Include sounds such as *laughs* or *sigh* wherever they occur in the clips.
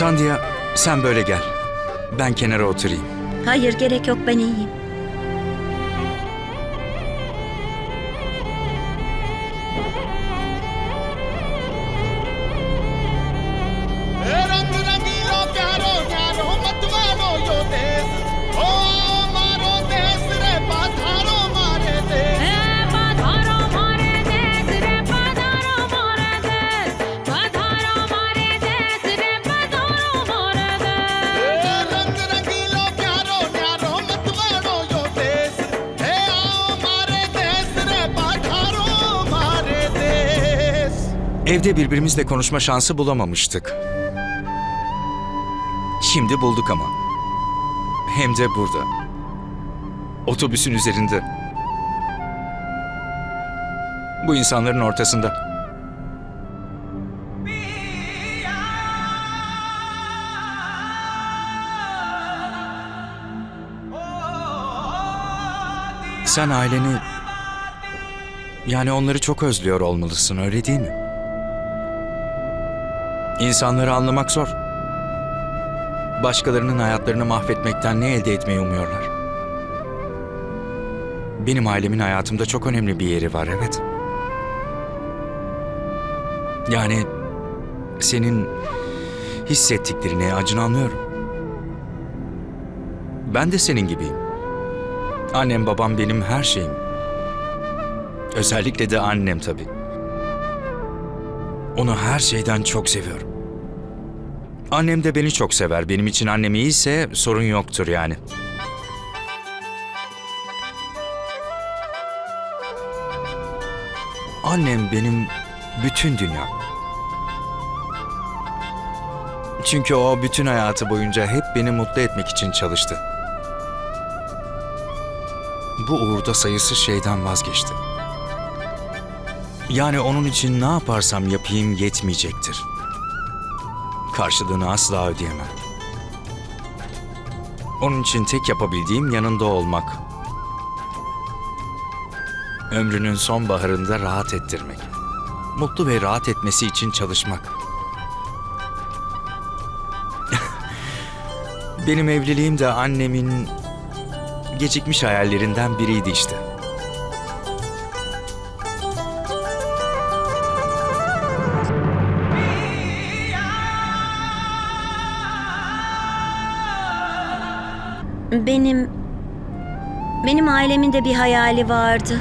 Sandia sen böyle gel. Ben kenara oturayım. Hayır gerek yok ben iyiyim. Evde birbirimizle konuşma şansı bulamamıştık. Şimdi bulduk ama. Hem de burada. Otobüsün üzerinde. Bu insanların ortasında. Sen aileni yani onları çok özlüyor olmalısın öyle değil mi? İnsanları anlamak zor. Başkalarının hayatlarını mahvetmekten ne elde etmeyi umuyorlar? Benim ailemin hayatımda çok önemli bir yeri var, evet. Yani senin hissettiklerini, acını anlıyorum. Ben de senin gibiyim. Annem babam benim her şeyim. Özellikle de annem tabii. Onu her şeyden çok seviyorum. Annem de beni çok sever. Benim için annem iyiyse sorun yoktur yani. Annem benim bütün dünyam. Çünkü o bütün hayatı boyunca hep beni mutlu etmek için çalıştı. Bu uğurda sayısız şeyden vazgeçti. Yani onun için ne yaparsam yapayım yetmeyecektir. Karşılığını asla ödeyemem. Onun için tek yapabildiğim yanında olmak. Ömrünün son baharında rahat ettirmek. Mutlu ve rahat etmesi için çalışmak. *laughs* Benim evliliğim de annemin gecikmiş hayallerinden biriydi işte. Benim... Benim ailemin de bir hayali vardı.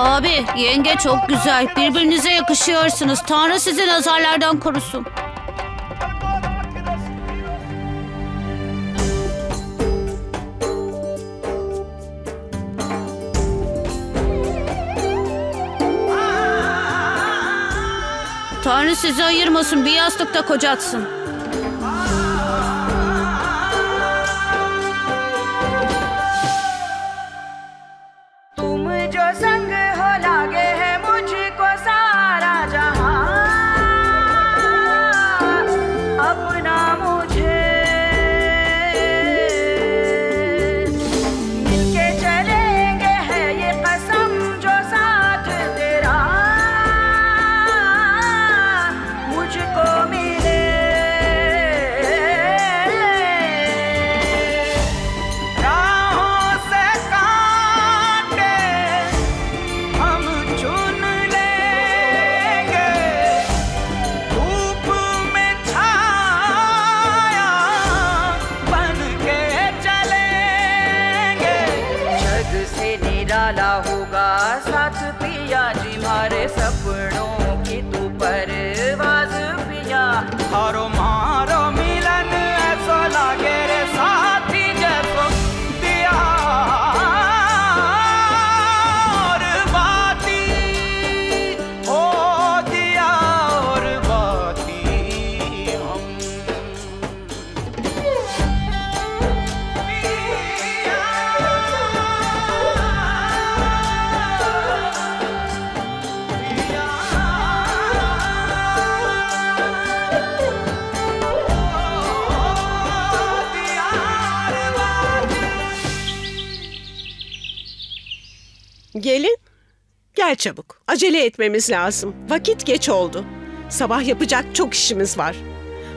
Abi yenge çok güzel. Birbirinize yakışıyorsunuz. Tanrı sizi nazarlardan korusun. Tanrı sizi ayırmasın. Bir yastıkta kocatsın. तुम जो संग Gelin. Gel çabuk. Acele etmemiz lazım. Vakit geç oldu. Sabah yapacak çok işimiz var.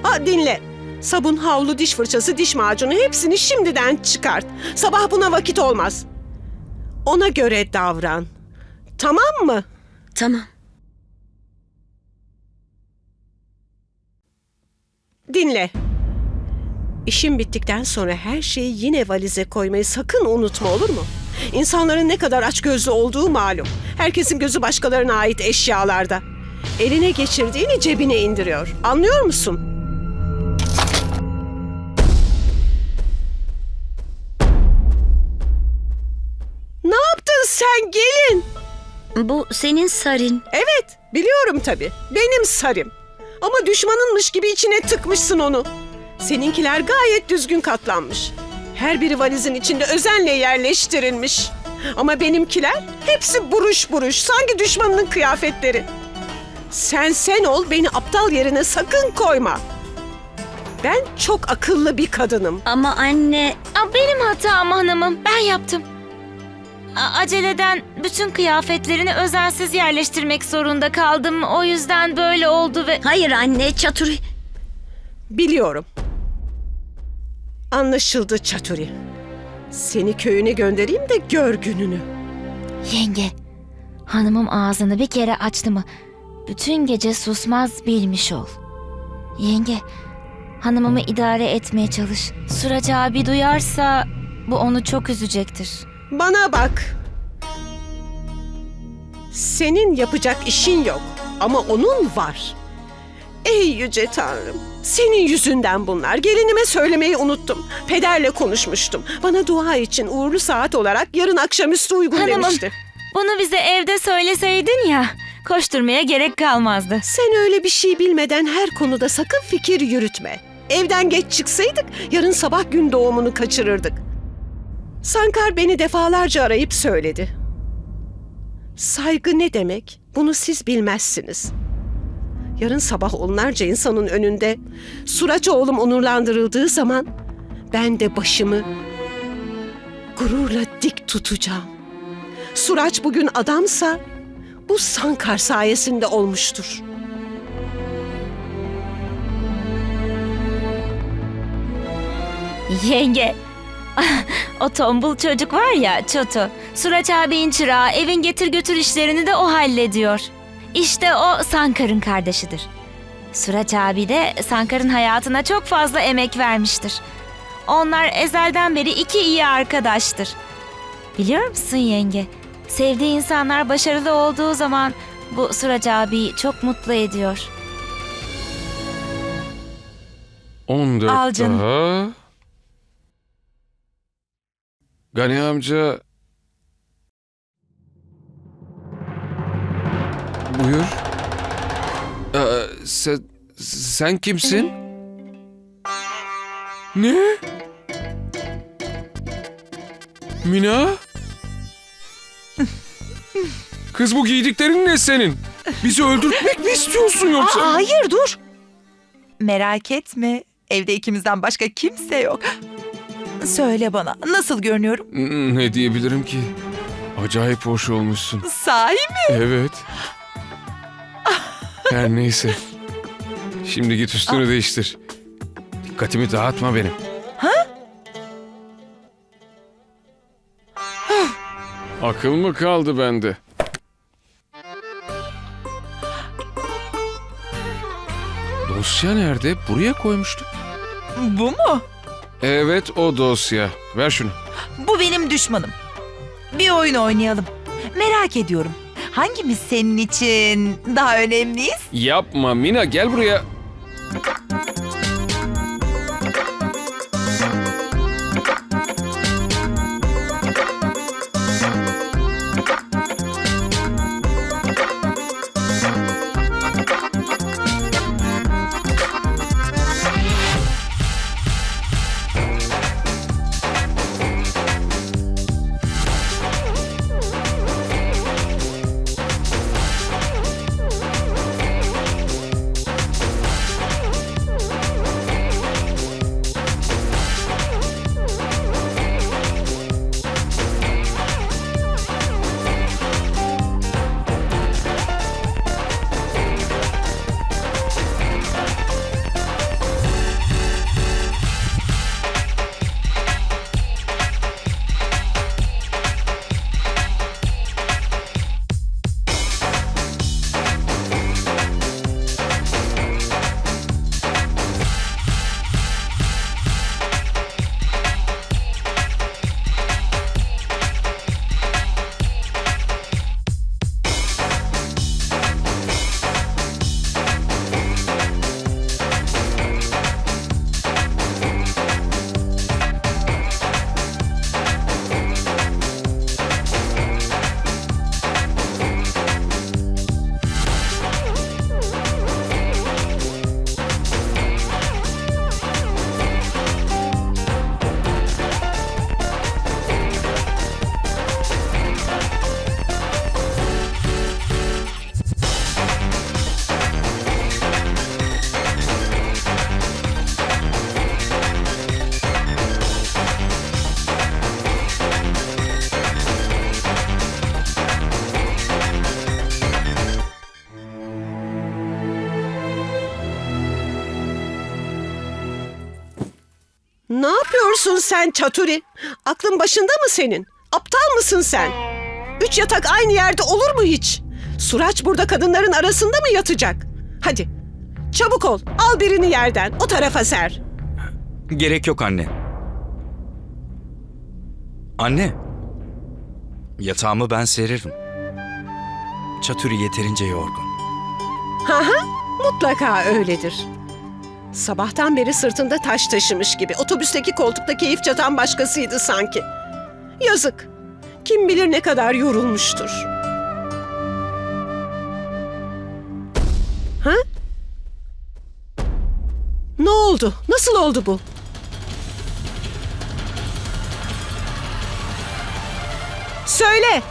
Ha dinle. Sabun, havlu, diş fırçası, diş macunu hepsini şimdiden çıkart. Sabah buna vakit olmaz. Ona göre davran. Tamam mı? Tamam. Dinle. İşim bittikten sonra her şeyi yine valize koymayı sakın unutma olur mu? İnsanların ne kadar açgözlü olduğu malum. Herkesin gözü başkalarına ait eşyalarda. Eline geçirdiğini cebine indiriyor. Anlıyor musun? Ne yaptın sen gelin? Bu senin sarin. Evet, biliyorum tabii. Benim sarım. Ama düşmanınmış gibi içine tıkmışsın onu. Seninkiler gayet düzgün katlanmış. Her biri valizin içinde özenle yerleştirilmiş. Ama benimkiler hepsi buruş buruş. Sanki düşmanının kıyafetleri. Sen sen ol beni aptal yerine sakın koyma. Ben çok akıllı bir kadınım. Ama anne Aa, Benim hatam hanımım. Ben yaptım. A- Aceleden bütün kıyafetlerini özensiz yerleştirmek zorunda kaldım. O yüzden böyle oldu ve... hayır anne Çaturi. Biliyorum. Anlaşıldı Çaturi. Seni köyüne göndereyim de gör gününü. Yenge, hanımım ağzını bir kere açtı mı bütün gece susmaz bilmiş ol. Yenge, hanımımı idare etmeye çalış. Suraç abi duyarsa bu onu çok üzecektir. Bana bak. Senin yapacak işin yok ama onun var. Ey yüce tanrım. Senin yüzünden bunlar. Gelinime söylemeyi unuttum. Pederle konuşmuştum. Bana dua için uğurlu saat olarak yarın akşamüstü uygun Hanımım. demişti. Bunu bize evde söyleseydin ya, koşturmaya gerek kalmazdı. Sen öyle bir şey bilmeden her konuda sakın fikir yürütme. Evden geç çıksaydık yarın sabah gün doğumunu kaçırırdık. Sankar beni defalarca arayıp söyledi. Saygı ne demek? Bunu siz bilmezsiniz. Yarın sabah onlarca insanın önünde Suraç oğlum onurlandırıldığı zaman ben de başımı gururla dik tutacağım. Suraç bugün adamsa bu Sankar sayesinde olmuştur. Yenge, *laughs* o tombul çocuk var ya Çoto, Suraç abinin çırağı evin getir götür işlerini de o hallediyor. İşte o Sankar'ın kardeşidir. Suraç abi de Sankar'ın hayatına çok fazla emek vermiştir. Onlar ezelden beri iki iyi arkadaştır. Biliyor musun yenge? Sevdiği insanlar başarılı olduğu zaman bu Suraç abiyi çok mutlu ediyor. 14 Al canım. daha. Gani amca... Buyur. Ee, sen, sen kimsin? Ne? Mina? Kız bu giydiklerin ne senin? Bizi öldürtmek mi istiyorsun yoksa? Aa, hayır dur. Merak etme. Evde ikimizden başka kimse yok. Söyle bana nasıl görünüyorum? Ne diyebilirim ki? Acayip hoş olmuşsun. Sahi mi? Evet. Her neyse. Şimdi git üstünü değiştir. Dikkatimi dağıtma benim. Ha? Akıl mı kaldı bende? Dosya nerede? Buraya koymuştuk. Bu mu? Evet o dosya. Ver şunu. Bu benim düşmanım. bir oyun oynayalım. Merak ediyorum. Hangimiz senin için daha önemliyiz? Yapma Mina gel buraya. Yapıyorsun sen Çaturi? Aklın başında mı senin? Aptal mısın sen? Üç yatak aynı yerde olur mu hiç? Suraç burada kadınların arasında mı yatacak? Hadi çabuk ol al birini yerden o tarafa ser. Gerek yok anne. Anne. Yatağımı ben seririm. Çaturi yeterince yorgun. Hı hı mutlaka öyledir. Sabahtan beri sırtında taş taşımış gibi. Otobüsteki koltukta keyif çatan başkasıydı sanki. Yazık. Kim bilir ne kadar yorulmuştur. Ha? Ne oldu? Nasıl oldu bu? Söyle.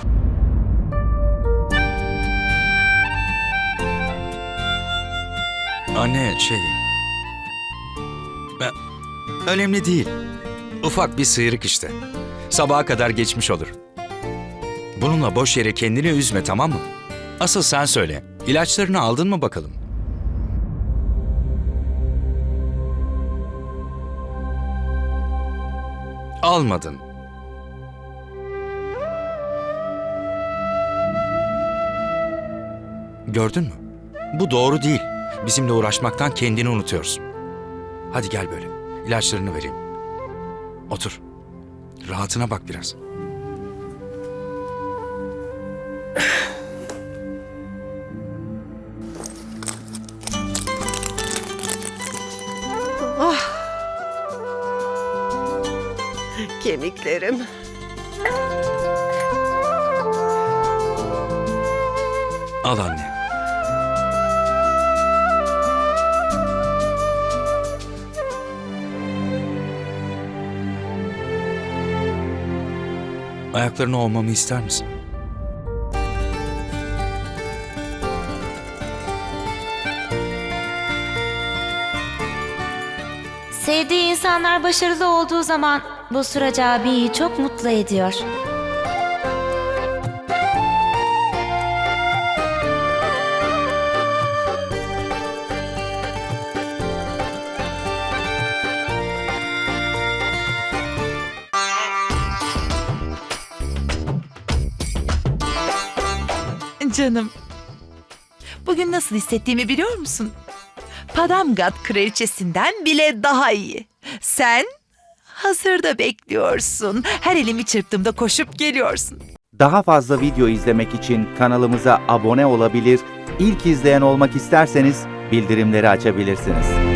Anne şey... Önemli değil. Ufak bir sıyrık işte. Sabaha kadar geçmiş olur. Bununla boş yere kendini üzme tamam mı? Asıl sen söyle. İlaçlarını aldın mı bakalım? Almadın. Gördün mü? Bu doğru değil. Bizimle uğraşmaktan kendini unutuyorsun. Hadi gel böyle. İlaçlarını vereyim. Otur. Rahatına bak biraz. Kemiklerim. Al anne. Ayaklarını ovmamı ister misin? Sevdiği insanlar başarılı olduğu zaman bu Suraç abiyi çok mutlu ediyor. Canım. Bugün nasıl hissettiğimi biliyor musun? Padamgat kraliçesinden bile daha iyi. Sen hazırda bekliyorsun. Her elimi çırptığımda koşup geliyorsun. Daha fazla video izlemek için kanalımıza abone olabilir, ilk izleyen olmak isterseniz bildirimleri açabilirsiniz.